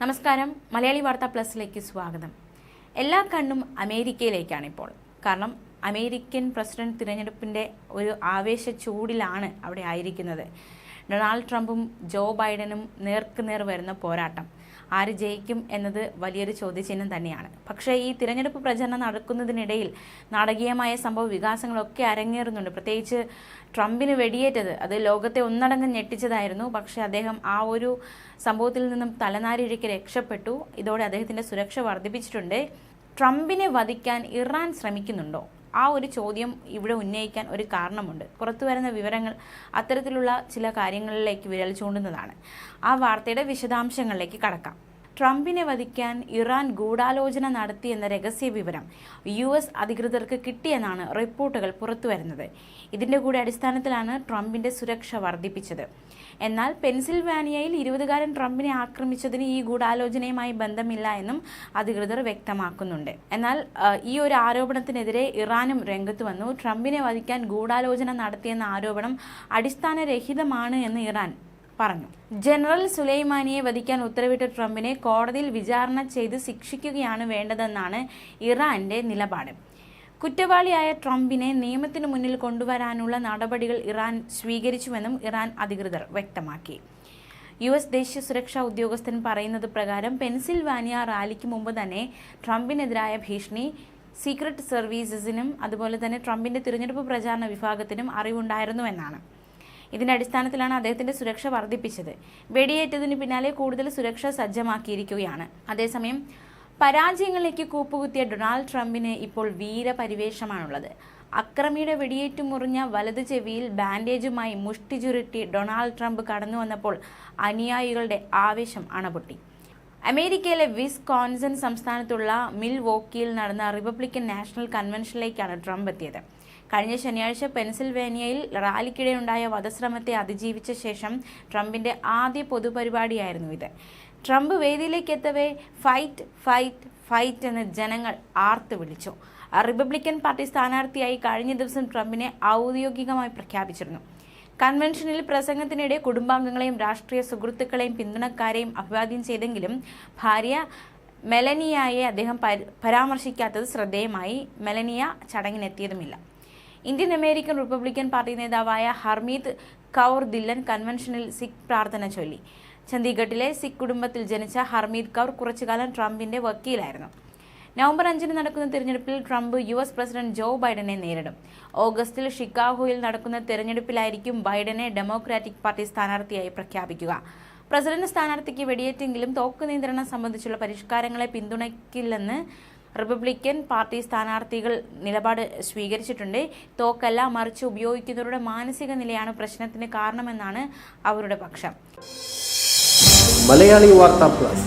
നമസ്കാരം. മലയാളി വാർത്ത പ്ലസിലേക്ക് സ്വാഗതം. എല്ലാ കണ്ണും അമേരിക്കയിലേക്കാണ് ഇപ്പോൾ കാരണം അമേരിക്കൻ പ്രസിഡന്റ് തിരഞ്ഞെടുപ്പിന്റെ ഒരു ആവേശ ചൂടിലാണ് അവിടെ ആയിരിക്കുന്നത്. ഡൊണാൾഡ് ട്രംപും ജോ ബൈഡനും നേർക്കുനേർ വരുന്ന പോരാട്ടം. ആര് ജയിക്കും എന്നത് വലിയൊരു ചോദ്യചിഹ്നം തന്നെയാണ്. പക്ഷേ ഈ തിരഞ്ഞെടുപ്പ് പ്രചരണം നടക്കുന്നതിനിടയിൽ നാടകീയമായ സംഭവ വികാസങ്ങളൊക്കെ അരങ്ങേറുന്നുണ്ട്. പ്രത്യേകിച്ച് ട്രംപിന് വെടിയേറ്റത് അത് ലോകത്തെ ഒന്നടങ്കം ഞെട്ടിച്ചതായിരുന്നു. പക്ഷേ അദ്ദേഹം ആ ഒരു സംഭവത്തിൽ നിന്നും തലനാരിഴയ്ക്ക് രക്ഷപ്പെട്ടു. ഇതോടെ അദ്ദേഹത്തിന്റെ സുരക്ഷ വർദ്ധിപ്പിച്ചിട്ടുണ്ട്. ട്രംപിനെ വധിക്കാൻ ഇറാൻ ശ്രമിക്കുന്നുണ്ടോ? ആ ഒരു ചോദ്യം ഇവിടെ ഉന്നയിക്കാൻ ഒരു കാരണമുണ്ട്. പുറത്തു വരുന്ന വിവരങ്ങൾ അത്തരത്തിലുള്ള ചില കാര്യങ്ങളിലേക്ക് വിരൽ ചൂണ്ടുന്നതാണ്. ആ വാർത്തയുടെ വിശദാംശങ്ങളിലേക്ക് കടക്കാം. ട്രംപിനെ വധിക്കാൻ ഇറാൻ ഗൂഢാലോചന നടത്തിയെന്ന രഹസ്യ വിവരം യു എസ് അധികൃതർക്ക് കിട്ടിയെന്നാണ് റിപ്പോർട്ടുകൾ പുറത്തുവരുന്നത്. ഇതിന്റെ കൂടെ അടിസ്ഥാനത്തിലാണ് ട്രംപിന്റെ സുരക്ഷ വർദ്ധിപ്പിച്ചത്. എന്നാൽ പെൻസിൽവാനിയയിൽ ഇരുപതുകാരൻ ട്രംപിനെ ആക്രമിച്ചതിന് ഈ ഗൂഢാലോചനയുമായി ബന്ധമില്ല എന്നും അധികൃതർ വ്യക്തമാക്കുന്നുണ്ട്. എന്നാൽ ഈ ഒരു ആരോപണത്തിനെതിരെ ഇറാനും രംഗത്ത് വന്നു. ട്രംപിനെ വധിക്കാൻ ഗൂഢാലോചന നടത്തിയെന്ന ആരോപണം അടിസ്ഥാനരഹിതമാണ് എന്ന് ഇറാൻ പറഞ്ഞു. ജനറൽ സുലൈമാനിയെ വധിക്കാൻ ഉത്തരവിട്ട ട്രംപിനെ കോടതിയിൽ വിചാരണ ചെയ്ത് ശിക്ഷിക്കുകയാണ് വേണ്ടതെന്നാണ് ഇറാന്റെ നിലപാട്. കുറ്റവാളിയായ ട്രംപിനെ നിയമത്തിന് മുന്നിൽ കൊണ്ടുവരാനുള്ള നടപടികൾ ഇറാൻ സ്വീകരിച്ചുവെന്നും ഇറാൻ അധികൃതർ വ്യക്തമാക്കി. യു എസ് ദേശീയ സുരക്ഷാ ഉദ്യോഗസ്ഥൻ പറയുന്നത് പ്രകാരം പെൻസിൽവാനിയ റാലിക്ക് മുമ്പ് തന്നെ ട്രംപിനെതിരായ ഭീഷണി സീക്രട്ട് സർവീസസിനും അതുപോലെ തന്നെ ട്രംപിന്റെ തിരഞ്ഞെടുപ്പ് പ്രചാരണ വിഭാഗത്തിനും അറിവുണ്ടായിരുന്നുവെന്നാണ്. ഇതിന്റെ അടിസ്ഥാനത്തിലാണ് അദ്ദേഹത്തിന്റെ സുരക്ഷ വർദ്ധിപ്പിച്ചത്. വെടിയേറ്റതിന് പിന്നാലെ കൂടുതൽ സുരക്ഷ സജ്ജമാക്കിയിരിക്കുകയാണ്. അതേസമയം പരാജയങ്ങളിലേക്ക് കൂപ്പുകുത്തിയ ഡൊണാൾഡ് ട്രംപിന് ഇപ്പോൾ വീരപരിവേഷമാണുള്ളത് അക്രമിയുടെ വെടിയേറ്റ് മുറിഞ്ഞ വലതു ചെവിയിൽ ബാൻഡേജുമായി മുഷ്ടി ചുരുട്ടി ഡൊണാൾഡ് ട്രംപ് കടന്നു വന്നപ്പോൾ അനുയായികളുടെ ആവേശം അണപൊട്ടി. അമേരിക്കയിലെ വിസ്കോൺസൺ സംസ്ഥാനത്തുള്ള മിൽ വോക്കിയിൽ നടന്ന റിപ്പബ്ലിക്കൻ നാഷണൽ കൺവെൻഷനിലേക്കാണ് ട്രംപ് എത്തിയത്. കഴിഞ്ഞ ശനിയാഴ്ച പെൻസിൽവേനിയയിൽ റാലിക്കിടെയുണ്ടായ വധശ്രമത്തെ അതിജീവിച്ച ശേഷം ട്രംപിന്റെ ആദ്യ പൊതുപരിപാടിയായിരുന്നു ഇത്. ട്രംപ് വേദിയിലേക്ക് എത്തവേ ഫൈറ്റ് ഫൈറ്റ് ഫൈറ്റ് എന്ന് ജനങ്ങൾ ആർത്തു വിളിച്ചു. റിപ്പബ്ലിക്കൻ പാർട്ടി സ്ഥാനാർത്ഥിയായി കഴിഞ്ഞ ദിവസം ട്രംപിനെ ഔദ്യോഗികമായി പ്രഖ്യാപിച്ചിരുന്നു. കൺവെൻഷനിൽ പ്രസംഗത്തിനിടെ കുടുംബാംഗങ്ങളെയും രാഷ്ട്രീയ സുഹൃത്തുക്കളെയും പിന്തുണക്കാരെയും അഭിവാദ്യം ചെയ്തെങ്കിലും ഭാര്യ മെലനിയയെ അദ്ദേഹം പരാമർശിക്കാത്തത് ശ്രദ്ധേയമായി. മെലനിയ ചടങ്ങിനെത്തിയതുമില്ല. ഇന്ത്യൻ അമേരിക്കൻ റിപ്പബ്ലിക്കൻ പാർട്ടി നേതാവായ ഹർമീത് കൗർ ദില്ലൻ കൺവെൻഷനിൽ സിഖ് പ്രാർത്ഥന ചൊല്ലി. ചണ്ഡീഗഡിലെ സിഖ് കുടുംബത്തിൽ ജനിച്ച ഹർമീത് കൗർ കുറച്ചുകാലം ട്രംപിന്റെ വക്കീലായിരുന്നു. നവംബർ അഞ്ചിന് നടക്കുന്ന തിരഞ്ഞെടുപ്പിൽ Trump U S president Joe ബൈഡനെ നേരിടും. ഓഗസ്റ്റിൽ ഷിക്കാഗോയിൽ നടക്കുന്ന തിരഞ്ഞെടുപ്പിലായിരിക്കും ബൈഡനെ ഡെമോക്രാറ്റിക് പാർട്ടി സ്ഥാനാർത്ഥിയായി പ്രഖ്യാപിക്കുക. പ്രസിഡന്റ് സ്ഥാനാർത്ഥിക്ക് വെടിയേറ്റെങ്കിലും തോക്ക് നിയന്ത്രണം സംബന്ധിച്ചുള്ള പരിഷ്കാരങ്ങളെ പിന്തുണയ്ക്കില്ലെന്ന് റിപ്പബ്ലിക്കൻ പാർട്ടി സ്ഥാനാർത്ഥികൾ നിലപാട് സ്വീകരിച്ചിട്ടുണ്ട്. തോക്കല്ല മറിച്ച് ഉപയോഗിക്കുന്നവരുടെ മാനസിക നിലയാണ് പ്രശ്നത്തിന് കാരണമെന്നാണ് അവരുടെ പക്ഷം. മലയാളി വാർത്താ plus.